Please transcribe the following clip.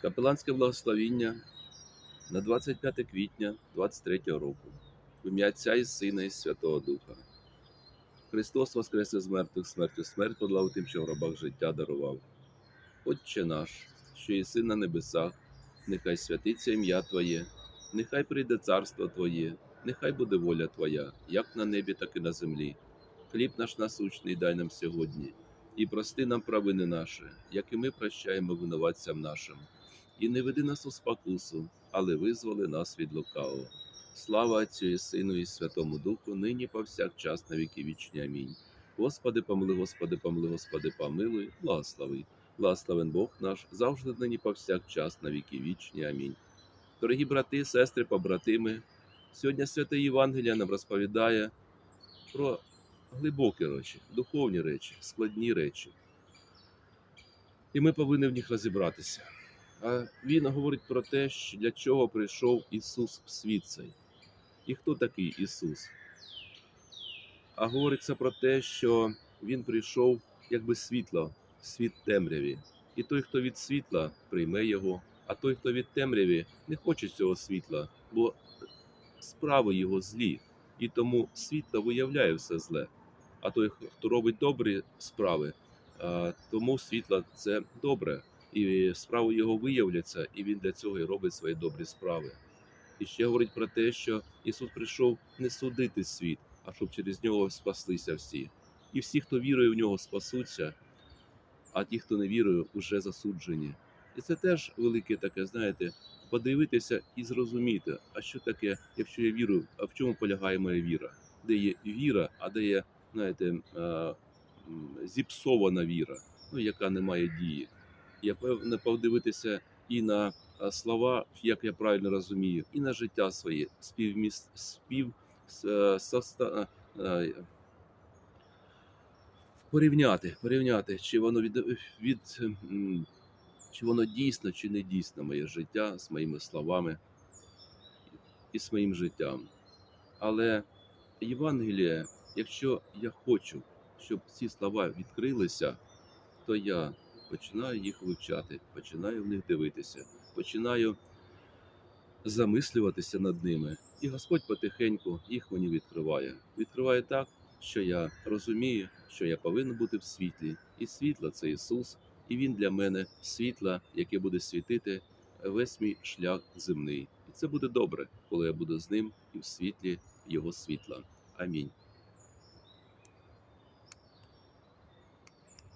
Капеланське благословіння на 25 квітня 23 року. В ім'я Отця і Сина і Святого Духа. Христос воскрес із мертвих смертю смерть подолав тим, що в гробах життя дарував. Отче наш, що єси на небесах, нехай святиться ім'я Твоє, нехай прийде царство Твоє, нехай буде воля Твоя, як на небі, так і на землі. Хліб наш насущний дай нам сьогодні, і прости нам провини наші, як і ми прощаємо винуватцям нашим. І не веди нас у спокусу, але визволи нас від лукавого. Слава Отцю і Сину, і Святому Духу, нині повсякчас на віки вічні. Амінь. Господи, помилуй, Господи, помилуй, Господи, помилуй, благослови. Благословен Бог наш, завжди нині повсякчас на віки вічні. Амінь. Дорогі брати, сестри, побратими, сьогодні святе Євангелія нам розповідає про глибокі речі, духовні речі, складні речі. І ми повинні в них розібратися. Він говорить про те, що для чого прийшов Ісус в світ цей. І хто такий Ісус? А говориться про те, що Він прийшов якби світло, світ темряві. І той, хто від світла, прийме його, а той, хто від темряві, не хоче цього світла, бо справи його злі, і тому світло виявляє все зле. А той, хто робить добрі справи, тому світло це добре, і справи його виявляться, і він для цього і робить свої добрі справи. І ще говорить про те, що Ісус прийшов не судити світ, а щоб через нього спаслися всі. І всі, хто вірує в нього, спасуться, а ті, хто не вірує, уже засуджені. І це теж велике таке, знаєте, подивитися і зрозуміти, а що таке, якщо я вірую, а в чому полягає моя віра? Де є віра, а де є, знаєте, зіпсована віра, ну, яка не має дії. Я певне подивитися і на слова, як я правильно розумію, і на життя своє, співміст, спів, е, соста, е, порівняти, порівняти, чи воно від, від чи воно дійсно, чи не дійсно моє життя з моїми словами і з моїм життям. Але Євангеліє, якщо я хочу, щоб ці слова відкрилися, то я починаю їх вивчати, починаю в них дивитися, починаю замислюватися над ними. І Господь потихеньку їх мені відкриває. Відкриває так, що я розумію, що я повинен бути в світлі, і світло це Ісус, і Він для мене світло, яке буде світити весь мій шлях земний. І це буде добре, коли я буду з ним і в світлі Його світла. Амінь.